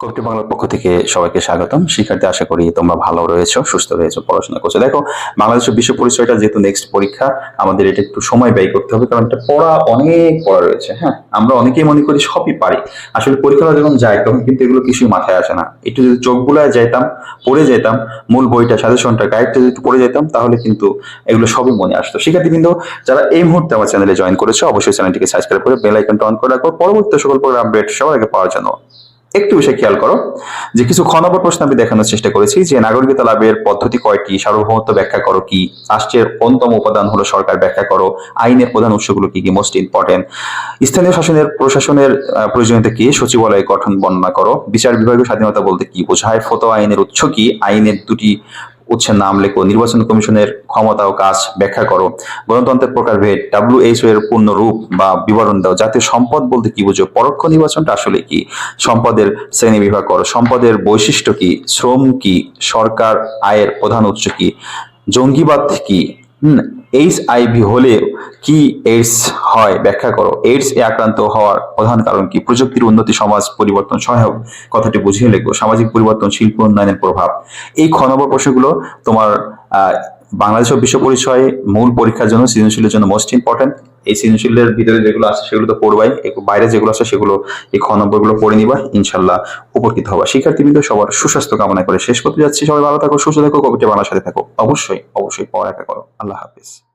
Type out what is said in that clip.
কবিটি বাংলার পক্ষ থেকে সবাইকে স্বাগতম। শিক্ষার্থী, আশা করি তোমরা ভালো রয়েছো, সুস্থ রয়েছো, পড়াশোনা করছ। দেখো, বাংলাদেশের বিশ্ব পরিচয়টা যেহেতু নেক্সট পরীক্ষা, আমাদের এটা একটু সময় ব্যয় করতে হবে, কারণ এটা পড়া অনেক পড়া রয়েছে হ্যাঁ? আমরা অনেকেই মনে করি সবই পারি। আসলে পরীক্ষা যখন যাই তখন কিন্তু এগুলো কিছুই মাথায় আসে না। একটু যদি চোখ বুলায় যাইতাম, পড়ে যেতাম, মূল বইটা, সাজেশনটা, গাইডটা যদি পড়ে যেতাম, তাহলে কিন্তু এগুলো সবই মনে আসতো। শিক্ষার্থী কিন্তু যারা এই মুহূর্তে আমার চ্যানেলে জয়েন করেছ, অবশ্যই চ্যানেলটিকে সাবস্ক্রাইব করে বেল আইকনটা অন করে রাখো। পরবর্তী সকল প্রোগ্রাম আপডেট সবার আগে পাওয়ার জন্য। একটু বিষয় খেয়াল করো, যে কিছু নম্বর প্রশ্ন আমি দেখানোর চেষ্টা করেছি, যে নাগরিকতা লাভের পদ্ধতি কয়টি, সার্বভৌমত্ব ব্যাখ্যা করো কি, রাষ্ট্রের অন্যতম উপাদান হলো সরকার ব্যাখ্যা করো, আইনের প্রধান উৎসগুলো কি কি মোস্ট ইম্পর্টেন্ট স্থানীয় শাসনের, প্রশাসনের প্রয়োজনীয়তা কি, সচিবালয় গঠন বর্ণনা করো, বিচার বিভাগীয় স্বাধীনতা বলতে কি বোঝায়, ফতো আইনের উৎস কি, আইনের দুটি উৎসের নাম লেখো। নির্বাচন কমিশনের ক্ষমতা ও কাজ ব্যাখ্যা করো। গণতন্ত্রের প্রকার প্রকারভেদ ডাব্লিউএইচও এর পূর্ণ রূপ বা বিবরণ দাও। জাতীয় সম্পদ বলতে কি বুঝো? পরোক্ষ নির্বাচনটা আসলে কি? সম্পদের শ্রেণি বিভাগ করো। সম্পদের বৈশিষ্ট্য কি? শ্রম কি? সরকার আয়ের প্রধান উৎস কি? জঙ্গিবাদ কি? এইচ আইভি হলে কি এইডস হয়? ব্যাখ্যা করো। এইডস এ আক্রান্ত হওয়ার প্রধান কারণ কি? প্রযুক্তির উন্নতি, সমাজ পরিবর্তন সহায়ক কথাটি বুঝিয়ে লেখো সামাজিক পরিবর্তন, শিল্প উন্নয়নের প্রভাব। এই খ নম্বর প্রশ্নগুলো তোমার বাংলাদেশ ও বিশ্ব পরিচয় মূল পরীক্ষার জন্য, সৃজনশীলের জন্য মোস্ট ইম্পর্টেন্ট এই সৃজনশীলের ভিতরে যেগুলো আছে, সেগুলো তো পড়বাই। বাইরে যেগুলো আছে, সেগুলো এই খ নম্বরগুলো পড়ে নিবা। ইনশাল্লাহ উপকৃত হবা। শিক্ষার্থীবৃন্দ, সবার সুস্বাস্থ্য কামনা করে শেষ করতে যাচ্ছি। সবাই ভালো থাকো, সুস্থ থাকো, কবিতা বাংলার সাথে থাকো। অবশ্যই অবশ্যই পড়ালেখা করো। আল্লাহ হাফিজ।